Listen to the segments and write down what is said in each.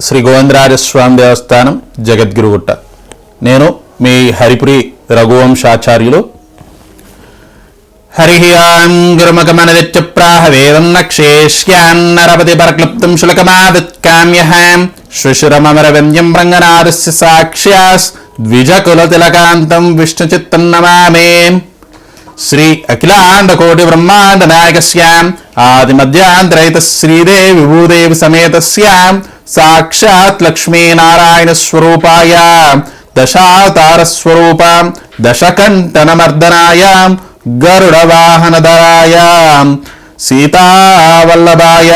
శ్రీ గోవిందరాజస్వామి దేవస్థానం జగద్గురుగుట్ట. నేను మీ హరిపురి రఘువంశాచార్యులు. హరి ఆం గురుమకమనదిత్యప్రాహ వేదం నక్షేష్యాన్నరపతి పరక్లుప్తం శులకమాదిత్కామ్యహాం. శ్రుశురమరవ్యంజం రంగనాథస్య సాక్ష్యాస్. ద్విజకులతిలకాంతం విష్ణుచిత్తం నమామే. శ్రీ అఖిలాండ కోటి బ్రహ్మాండ నాయకస్యాం ఆది మధ్యాంతరైత శ్రీదేవి విభూదేవి సమేతస్యాం సాక్షాత్ లక్ష్మీనారాయణ స్వరూపాయ దశావతార స్వరూపాం దశకంఠనమర్దనాయ గరుడ వాహనధరాయ సీతావల్లభాయ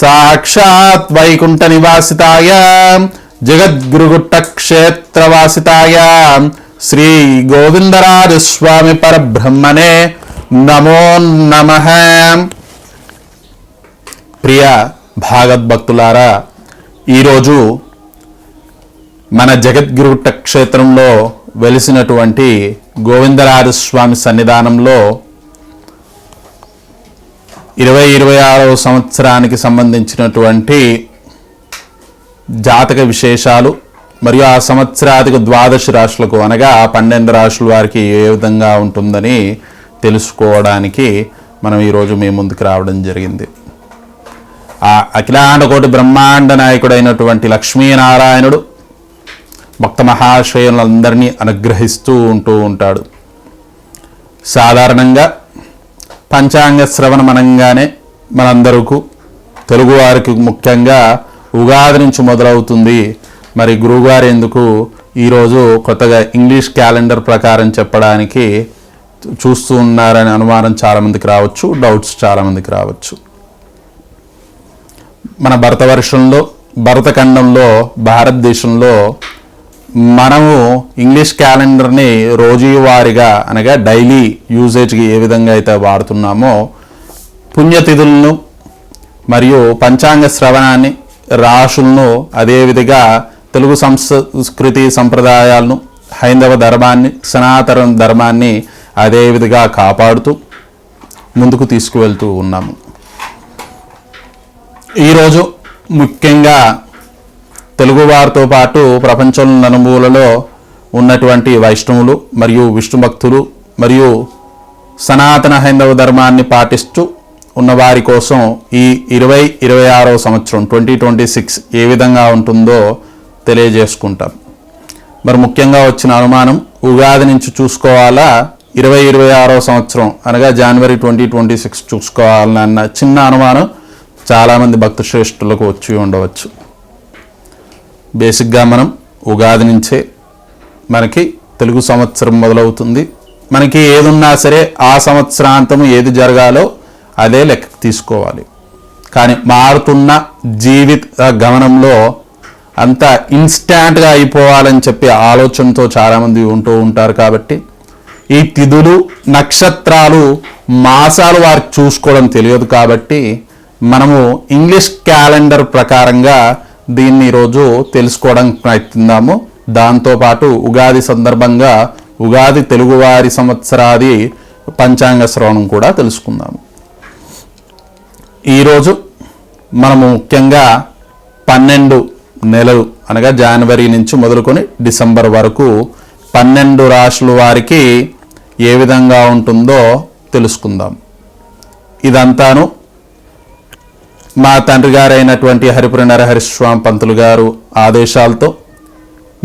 సాక్షాత్ వైకుంఠ నివాసితాయ జగద్గురుగుట్ట క్షేత్రవాసితాయ శ్రీ గోవిందరాజస్వామి పరబ్రహ్మనే నమో నమ ప్రియ భాగవద్భక్తులారా ఈరోజు మన జగద్గురుట్ట క్షేత్రంలో వెలిసినటువంటి గోవిందరాజస్వామి సన్నిధానంలో ఇరవై ఇరవై ఆరవ సంవత్సరానికి సంబంధించినటువంటి జాతక విశేషాలు మరియు ఆ సంవత్సరాధిక ద్వాదశ రాశులకు అనగా పన్నెండు రాశుల వారికి ఏ విధంగా ఉంటుందని తెలుసుకోవడానికి మనం ఈరోజు మీ ముందుకు రావడం జరిగింది. ఆ అఖిలాండకోటి బ్రహ్మాండ నాయకుడైనటువంటి లక్ష్మీనారాయణుడు భక్త మహాశ్రయులందరినీ అనుగ్రహిస్తూ ఉంటూ ఉంటాడు. సాధారణంగా పంచాంగ శ్రవణం అనగానే మనందరకు తెలుగువారికి ముఖ్యంగా ఉగాది నుంచి మొదలవుతుంది మరి గురువుగారు ఎందుకు ఈరోజు కొత్తగా ఇంగ్లీష్ క్యాలెండర్ ప్రకారం చెప్పడానికి చూస్తూ ఉన్నారనే అనుమానం చాలామందికి రావచ్చు డౌట్స్ చాలామందికి రావచ్చు. మన భరత వర్షంలో భరతఖండంలో భారతదేశంలో మనము ఇంగ్లీష్ క్యాలెండర్ని రోజువారీగా అనగా డైలీ యూజేజ్కి ఏ విధంగా అయితే వాడుతున్నామో పుణ్యతిథులను మరియు పంచాంగ శ్రవణాన్ని రాశులను అదేవిధంగా తెలుగు సంస్కృతి సంప్రదాయాలను హైందవ ధర్మాన్ని సనాతన ధర్మాన్ని అదేవిధంగా కాపాడుతూ ముందుకు తీసుకువెళ్తూ ఉన్నాము. ఈరోజు ముఖ్యంగా తెలుగువారితో పాటు ప్రపంచం నలుమూలలో ఉన్నటువంటి వైష్ణవులు మరియు విష్ణు భక్తులు మరియు సనాతన హైందవ ధర్మాన్ని పాటిస్తూ ఉన్నవారి కోసం ఈ ఇరవై ఇరవై ఆరో సంవత్సరం ట్వంటీ ట్వంటీ సిక్స్ ఏ విధంగా ఉంటుందో తెలియజేసుకుంటాం. మరి ముఖ్యంగా వచ్చిన అనుమానం ఉగాది నుంచి చూసుకోవాలా? ఇరవై ఇరవై ఆరో సంవత్సరం అనగా జనవరి ట్వంటీ ట్వంటీ సిక్స్ చూసుకోవాలన్న చిన్న అనుమానం చాలామంది భక్త శ్రేష్ఠులకు వచ్చి ఉండవచ్చు. బేసిక్గా మనం ఉగాది నుంచే మనకి తెలుగు సంవత్సరం మొదలవుతుంది. మనకి ఏదున్నా సరే ఆ సంవత్సరాంతం ఏది జరగాలో అదే లెక్క తీసుకోవాలి. కానీ మారుతున్న జీవిత గమనంలో అంత ఇన్స్టాంట్గా అయిపోవాలని చెప్పి ఆలోచనతో చాలామంది ఉంటూ ఉంటారు కాబట్టి ఈ తిథులు నక్షత్రాలు మాసాలు వారికి చూసుకోవడం తెలియదు కాబట్టి మనము ఇంగ్లీష్ క్యాలెండర్ ప్రకారంగా దీన్ని ఈరోజు తెలుసుకోవడానికి ప్రయత్నిద్దాము. దాంతోపాటు ఉగాది సందర్భంగా ఉగాది తెలుగువారి సంవత్సరాది పంచాంగ శ్రవణం కూడా తెలుసుకుందాము. ఈరోజు మనము ముఖ్యంగా పన్నెండు నెలలు అనగా జనవరి నుంచి మొదలుకొని డిసెంబర్ వరకు పన్నెండు రాశుల వారికి ఏ విధంగా ఉంటుందో తెలుసుకుందాం. ఇదంతాను మా తండ్రి గారైనటువంటి హరిపురి నరహరిస్వామి పంతులు గారు ఆదేశాలతో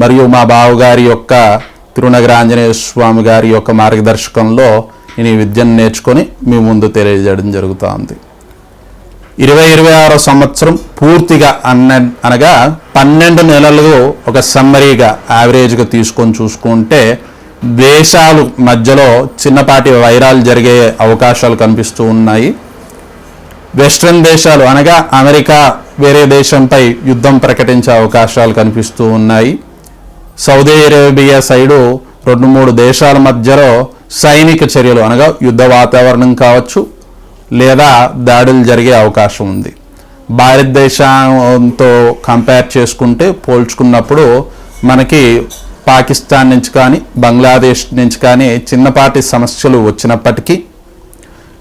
మరియు మా బావగారి యొక్క తిరునగర ఆంజనేయ స్వామి గారి యొక్క మార్గదర్శకంలో నేను ఈ విద్యను నేర్చుకొని మీ ముందు తెలియజేయడం జరుగుతోంది. ఇరవై ఇరవై ఆరో సంవత్సరం పూర్తిగా అన్న అనగా పన్నెండు నెలలు ఒక సమ్మరీగా యావరేజ్గా తీసుకొని చూసుకుంటే దేశాలు మధ్యలో చిన్నపాటి వైరాలు జరిగే అవకాశాలు కనిపిస్తూ ఉన్నాయి. వెస్ట్రన్ దేశాలు అనగా అమెరికా వేరే దేశంపై యుద్ధం ప్రకటించే అవకాశాలు కనిపిస్తూ ఉన్నాయి. సౌదీ అరేబియా సైడు రెండు మూడు దేశాల మధ్యలో సైనిక చర్యలు అనగా యుద్ధ వాతావరణం కావచ్చు లేదా దాడులు జరిగే అవకాశం ఉంది. భారతదేశంతో కంపేర్ చేసుకుంటే పోల్చుకున్నప్పుడు మనకి పాకిస్తాన్ నుంచి కానీ బంగ్లాదేశ్ నుంచి కానీ చిన్నపాటి సమస్యలు వచ్చినప్పటికీ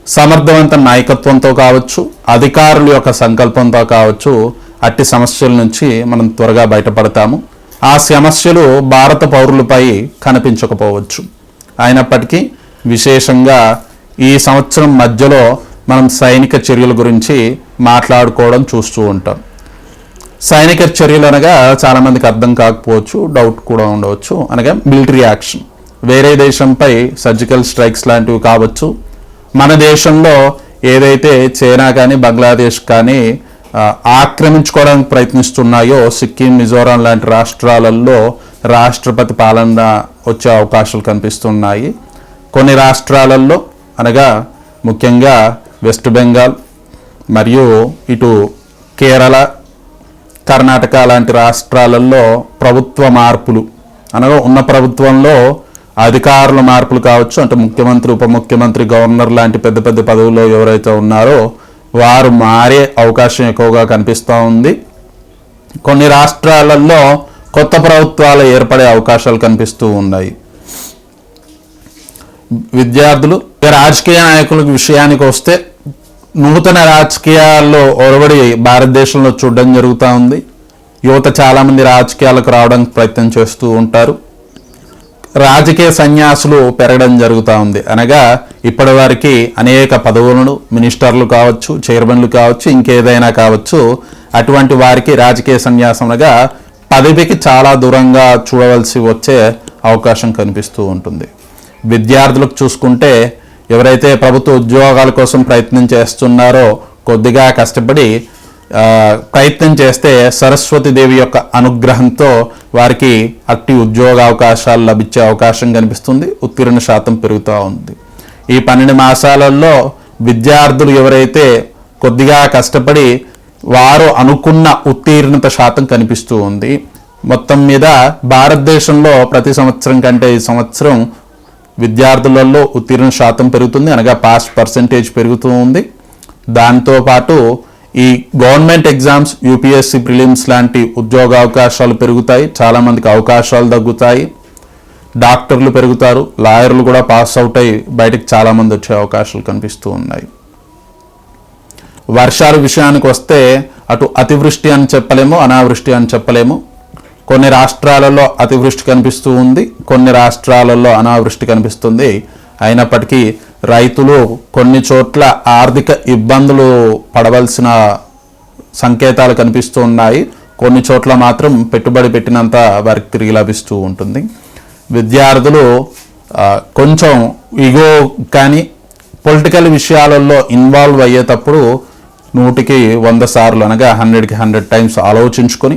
సమర్థవంత నాయకత్వంతో కావచ్చు అధికారుల యొక్క సంకల్పంతో కావచ్చు అట్టి సమస్యల నుంచి మనం త్వరగా బయటపడతాము. ఆ సమస్యలు భారత పౌరులపై కనిపించకపోవచ్చు. అయినప్పటికీ విశేషంగా ఈ సంవత్సరం మధ్యలో మనం సైనిక చర్యల గురించి మాట్లాడుకోవడం చూస్తూ ఉంటాం. సైనిక చర్యలు అనగా చాలామందికి అర్థం కాకపోవచ్చు డౌట్ కూడా ఉండవచ్చు. అనగా మిలిటరీ యాక్షన్ వేరే దేశంపై సర్జికల్ స్ట్రైక్స్ లాంటివి కావచ్చు. మన దేశంలో ఏదైతే చైనా కానీ బంగ్లాదేశ్ కానీ ఆక్రమించుకోవడానికి ప్రయత్నిస్తున్నాయో సిక్కిం మిజోరాం లాంటి రాష్ట్రాలలో రాష్ట్రపతి పాలన వచ్చే అవకాశాలు కనిపిస్తున్నాయి. కొన్ని రాష్ట్రాలలో అనగా ముఖ్యంగా వెస్ట్ బెంగాల్ మరియు ఇటు కేరళ కర్ణాటక లాంటి రాష్ట్రాలలో ప్రభుత్వ మార్పులు. అనగా ఉన్న ప్రభుత్వంలో అధికారుల మార్పులు కావచ్చు అంటే ముఖ్యమంత్రి ఉప ముఖ్యమంత్రి గవర్నర్ లాంటి పెద్ద పెద్ద పదవుల్లో ఎవరైతే ఉన్నారో వారు మారే అవకాశం ఎక్కువగా కనిపిస్తూ ఉంది. కొన్ని రాష్ట్రాలలో కొత్త ప్రభుత్వాలు ఏర్పడే అవకాశాలు కనిపిస్తూ ఉన్నాయి. విద్యార్థులు రాజకీయ నాయకుల విషయానికి వస్తే నూతన రాజకీయాల్లో ఒరవడి భారతదేశంలో చూడడం జరుగుతూ ఉంది. యువత చాలామంది రాజకీయాలకు రావడానికి ప్రయత్నం చేస్తూ ఉంటారు. రాజకీయ సన్యాసులు పెరగడం జరుగుతూ ఉంది. అనగా ఇప్పటి వారికి అనేక పదవులను మినిస్టర్లు కావచ్చు చైర్మన్లు కావచ్చు ఇంకేదైనా కావచ్చు అటువంటి వారికి రాజకీయ సన్యాసంగా పదవికి చాలా దూరంగా చూడవలసి వచ్చే అవకాశం కనిపిస్తూ ఉంటుంది. విద్యార్థులకు చూసుకుంటే ఎవరైతే ప్రభుత్వ ఉద్యోగాల కోసం ప్రయత్నం చేస్తున్నారో కొద్దిగా కష్టపడి ప్రయత్నం చేస్తే సరస్వతి దేవి యొక్క అనుగ్రహంతో వారికి అట్టి ఉద్యోగ అవకాశాలు లభించే అవకాశం కనిపిస్తుంది. ఉత్తీర్ణ శాతం పెరుగుతూ ఉంది. ఈ పన్నెండు మాసాలలో విద్యార్థులు ఎవరైతే కొద్దిగా కష్టపడి వారు అనుకున్న ఉత్తీర్ణత శాతం కనిపిస్తూ ఉంది. మొత్తం మీద భారతదేశంలో ప్రతి సంవత్సరం కంటే ఈ సంవత్సరం విద్యార్థులలో ఉత్తీర్ణ శాతం పెరుగుతుంది అనగా పాస్ పర్సంటేజ్ పెరుగుతూ ఉంది. దాంతోపాటు ఈ గవర్నమెంట్ ఎగ్జామ్స్ యూపీఎస్సీ ప్రిలిమ్స్ లాంటి ఉద్యోగ అవకాశాలు పెరుగుతాయి చాలామందికి అవకాశాలు తగ్గుతాయి. డాక్టర్లు పెరుగుతారు లాయర్లు కూడా పాస్ అవుట్ అయ్యి బయటకు చాలామంది వచ్చే అవకాశాలు కనిపిస్తూ ఉన్నాయి. వర్షాల విషయానికి వస్తే అటు అతివృష్టి అని చెప్పలేము అనావృష్టి అని చెప్పలేము. కొన్ని రాష్ట్రాలలో అతివృష్టి కనిపిస్తూ ఉంది కొన్ని రాష్ట్రాలలో అనావృష్టి కనిపిస్తుంది. అయినప్పటికీ రైతులు కొన్ని చోట్ల ఆర్థిక ఇబ్బందులు పడవలసిన సంకేతాలు కనిపిస్తూ ఉన్నాయి. కొన్ని చోట్ల మాత్రం పెట్టుబడి పెట్టినంత వారికి తిరిగి లభిస్తూ ఉంటుంది. విద్యార్థులు కొంచెం ఇగో కానీ పొలిటికల్ విషయాలలో ఇన్వాల్వ్ అయ్యేటప్పుడు నూటికి వంద సార్లు అనగా హండ్రెడ్కి హండ్రెడ్ టైమ్స్ ఆలోచించుకొని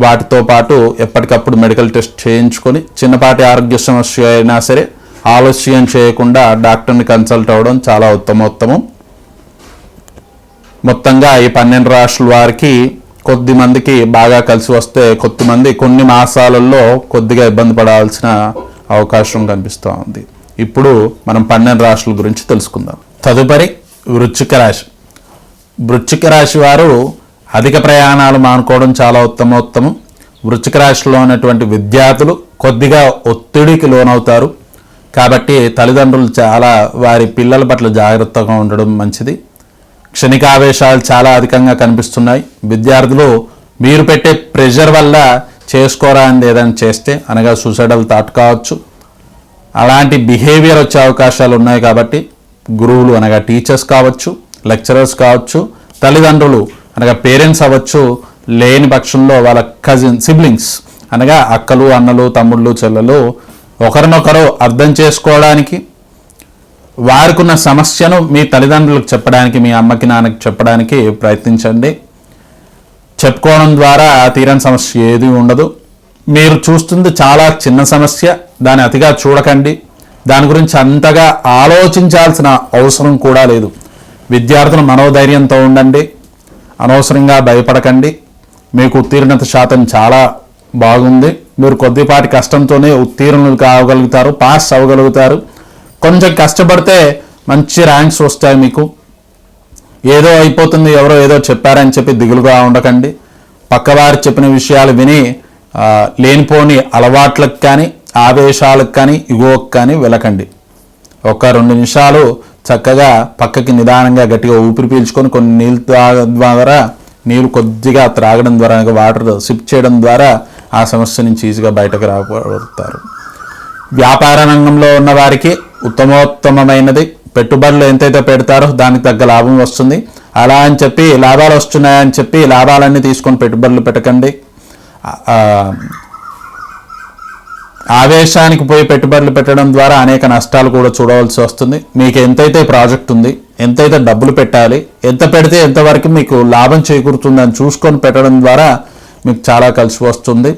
వాటితో పాటు ఎప్పటికప్పుడు మెడికల్ టెస్ట్ చేయించుకొని చిన్నపాటి ఆరోగ్య సమస్య అయినా సరే ఆలస్యం చేయకుండా డాక్టర్ని కన్సల్ట్ అవ్వడం చాలా ఉత్తమోత్తమం. మొత్తంగా ఈ పన్నెండు రాష్ట్రాల వారికి కొద్ది మందికి బాగా కలిసి వస్తే కొద్దిమంది కొన్ని మాసాలలో కొద్దిగా ఇబ్బంది పడాల్సిన అవకాశం కనిపిస్తూ ఉంది. ఇప్పుడు మనం పన్నెండు రాష్ట్రాల గురించి తెలుసుకుందాం. తదుపరి వృచ్చిక రాశి. వృచ్చిక రాశి వారు అధిక ప్రయాణాలు మానుకోవడం చాలా ఉత్తమోత్తమం. వృచ్చిక రాశిలో ఉన్నటువంటి విద్యార్థులు కొద్దిగా ఒత్తిడికి లోనవుతారు. కాబట్టి తల్లిదండ్రులు చాలా వారి పిల్లల పట్ల జాగ్రత్తగా ఉండడం మంచిది. క్షణికావేశాలు చాలా అధికంగా కనిపిస్తున్నాయి. విద్యార్థులు మీరు పెట్టే ప్రెషర్ వల్ల చేసుకోరా అని ఏదైనా చేస్తే అనగా సూసైడల్ థాట్ కావచ్చు. అలాంటి బిహేవియర్ వచ్చే అవకాశాలు ఉన్నాయి కాబట్టి గురువులు అనగా టీచర్స్ కావచ్చు లెక్చరర్స్ కావచ్చు తల్లిదండ్రులు అనగా పేరెంట్స్ అవ్వచ్చు లేని పక్షంలో వాళ్ళ కజిన్ సిబ్లింగ్స్ అనగా అక్కలు అన్నలు తమ్ముళ్ళు చెల్లెలు ఒకరినొకరు అర్థం చేసుకోవడానికి వారికున్న సమస్యను మీ తల్లిదండ్రులకు చెప్పడానికి మీ అమ్మకి నాన్నకి చెప్పడానికి ప్రయత్నించండి. చెప్పుకోవడం ద్వారా తీరని సమస్య ఏది ఉండదు. మీరు చూస్తుంది చాలా చిన్న సమస్య దాన్ని అతిగా చూడకండి. దాని గురించి అంతగా ఆలోచించాల్సిన అవసరం కూడా లేదు. విద్యార్థులు మనోధైర్యంతో ఉండండి. అనవసరంగా భయపడకండి. మీకు ఉత్తీర్ణత శాతం చాలా బాగుంది. మీరు కొద్దిపాటి కష్టంతోనే ఉత్తీర్ణులు కావగలుగుతారు పాస్ అవ్వగలుగుతారు. కొంచెం కష్టపడితే మంచి ర్యాంక్స్ వస్తాయి మీకు. ఏదో అయిపోతుంది ఎవరో ఏదో చెప్పారని చెప్పి దిగులుగా ఉండకండి. పక్కవారు చెప్పిన విషయాలు విని లేనిపోని అలవాట్లకు కానీ ఆవేశాలకు కానీ ఇగోకు కానీ వెళ్ళకండి. ఒక రెండు నిమిషాలు చక్కగా పక్కకి నిదానంగా గట్టిగా ఊపిరి పీల్చుకొని కొన్ని నీళ్ళు తాగడం ద్వారా నీళ్ళు కొద్దిగా త్రాగడం ద్వారా వాటర్ సిప్ చేయడం ద్వారా ఆ సమస్య నుంచి ఈజీగా బయటకు రాగలుగుతారు వ్యాపార రంగంలో ఉన్న వారికి ఉత్తమోత్తమమైనది. పెట్టుబడులు ఎంతైతే పెడతారో దానికి తగ్గ లాభం వస్తుంది. అలా అని చెప్పి లాభాలు వస్తున్నాయని చెప్పి లాభాలన్నీ తీసుకొని పెట్టుబడులు పెట్టకండి. ఆవేశానికి పోయి పెట్టుబడులు పెట్టడం ద్వారా అనేక నష్టాలు కూడా చూడవలసి వస్తుంది. మీకు ఎంతైతే ప్రాజెక్ట్ ఉంది ఎంతైతే డబ్బులు పెట్టాలి ఎంత పెడితే ఎంతవరకు మీకు లాభం చేకూరుతుంది అని చూసుకొని పెట్టడం ద్వారా మీకు చాలా కలిసి వస్తుంది.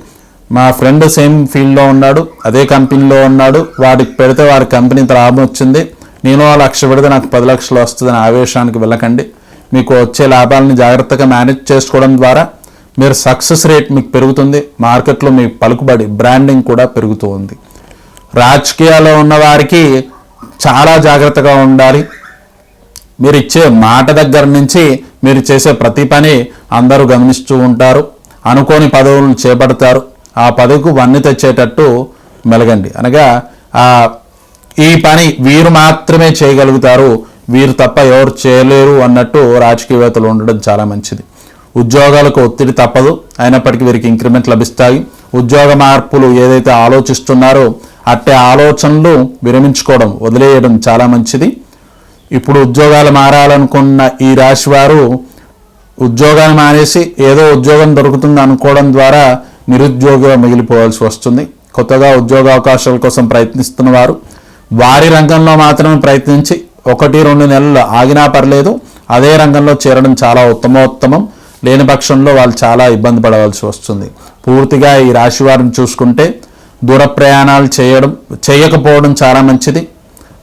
మా ఫ్రెండ్ సేమ్ ఫీల్డ్లో ఉన్నాడు అదే కంపెనీలో ఉన్నాడు. వాడికి పెడితే వాడి కంపెనీకి లాభం వచ్చింది. నేను ఆ లక్ష పెడితే నాకు పది లక్షలు వస్తుందని ఆవేశానికి వెళ్ళకండి. మీకు వచ్చే లాభాలని జాగ్రత్తగా మేనేజ్ చేసుకోవడం ద్వారా మీరు సక్సెస్ రేట్ మీకు పెరుగుతుంది మార్కెట్లో మీ పలుకుబడి బ్రాండింగ్ కూడా పెరుగుతూ ఉంది రాజకీయాల్లో ఉన్న వారికి చాలా జాగ్రత్తగా ఉండాలి. మీరు ఇచ్చే మాట దగ్గర నుంచి మీరు చేసే ప్రతి పని అందరూ గమనిస్తూ ఉంటారు. అనుకోని పదవులను చేపడతారు. ఆ పదవికి వన్ని తెచ్చేటట్టు మెలగండి. అనగా ఆ ఈ పని వీరు మాత్రమే చేయగలుగుతారు. వీరు తప్ప ఎవరు చేయలేరు అన్నట్టు రాజకీయవేత్తలు ఉండడం చాలా మంచిది. ఉద్యోగాలకు ఒత్తిడి తప్పదు. అయినప్పటికీ వీరికి ఇంక్రిమెంట్ లభిస్తాయి. ఉద్యోగ మార్పులు ఏదైతే ఆలోచిస్తున్నారో అట్టే ఆలోచనలు విరమించుకోవడం వదిలేయడం చాలా మంచిది. ఇప్పుడు ఉద్యోగాలు మారాలనుకున్న ఈ రాశి వారు ఉద్యోగాలు మానేసి ఏదో ఉద్యోగం దొరుకుతుంది అనుకోవడం ద్వారా నిరుద్యోగిగా మిగిలిపోవాల్సి వస్తుంది. కొత్తగా ఉద్యోగ అవకాశాల కోసం ప్రయత్నిస్తున్న వారు వారి రంగంలో మాత్రమే ప్రయత్నించి ఒకటి రెండు నెలలు ఆగినా పర్లేదు అదే రంగంలో చేరడం చాలా ఉత్తమోత్తమం. లేని పక్షంలో వాళ్ళు చాలా ఇబ్బంది పడవలసి వస్తుంది. పూర్తిగా ఈ రాశి వారిని చూసుకుంటే దూర ప్రయాణాలు చేయడం చేయకపోవడం చాలా మంచిది.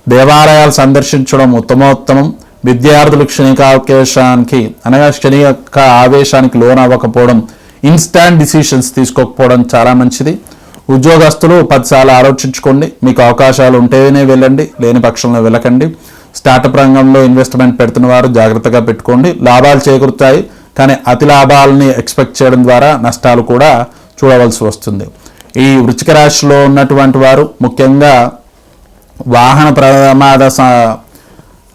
దేవాలయాలు సందర్శించడం ఉత్తమోత్తమం. విద్యార్థులు క్షణికావకాశానికి అనగా క్షణి యొక్క ఆవేశానికి లోన్ అవ్వకపోవడం ఇన్స్టాంట్ డిసిషన్స్ తీసుకోకపోవడం చాలా మంచిది. ఉద్యోగస్తులు పదిసార్లు ఆలోచించుకోండి. మీకు అవకాశాలు ఉంటేనే వెళ్ళండి లేని పక్షంలో వెళ్ళకండి. స్టార్టప్ రంగంలో ఇన్వెస్ట్మెంట్ పెడుతున్న వారు జాగ్రత్తగా పెట్టుకోండి. లాభాలు చేకూరుతాయి. కానీ అతి లాభాలని ఎక్స్పెక్ట్ చేయడం ద్వారా నష్టాలు కూడా చూడవలసి వస్తుంది. ఈ వృచ్చిక రాశిలో ఉన్నటువంటి వారు ముఖ్యంగా వాహన ప్రమాద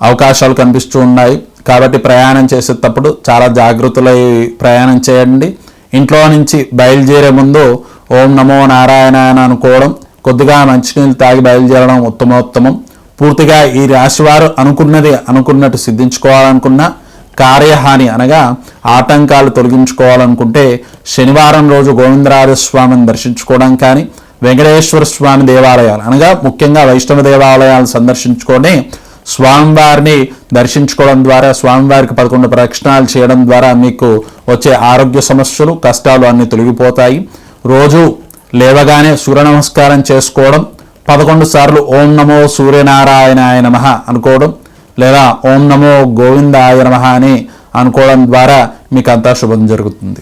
అవకాశాలు కనిపిస్తూ ఉన్నాయి. కాబట్టి ప్రయాణం చేసేటప్పుడు చాలా జాగ్రత్తలై ప్రయాణం చేయండి. ఇంట్లో నుంచి బయలుదేరే ముందు ఓం నమో నారాయణ అని అనుకోవడం కొద్దిగా మంచినీళ్ళు తాగి బయలుదేరడం ఉత్తమోత్తమం. పూర్తిగా ఈ రాశివారు అనుకున్నది అనుకున్నట్టు సిద్ధించుకోవాలనుకున్న కార్యహాని అనగా ఆటంకాలు తొలగించుకోవాలనుకుంటే శనివారం రోజు గోవిందరాజ స్వామిని దర్శించుకోవడం కానీ వెంకటేశ్వర స్వామి దేవాలయాలు అనగా ముఖ్యంగా వైష్ణవ దేవాలయాలు సందర్శించుకొని స్వామివారిని దర్శించుకోవడం ద్వారా స్వామివారికి పదకొండు ప్రక్షణాలు చేయడం ద్వారా మీకు వచ్చే ఆరోగ్య సమస్యలు కష్టాలు అన్ని తొలగిపోతాయి. రోజు లేవగానే సూర్య నమస్కారం చేసుకోవడం పదకొండు సార్లు ఓం నమో సూర్యనారాయణాయ నమ అనుకోవడం లేదా ఓం నమో గోవిందాయ నమ అని అనుకోవడం ద్వారా మీకు అంతా శుభం జరుగుతుంది.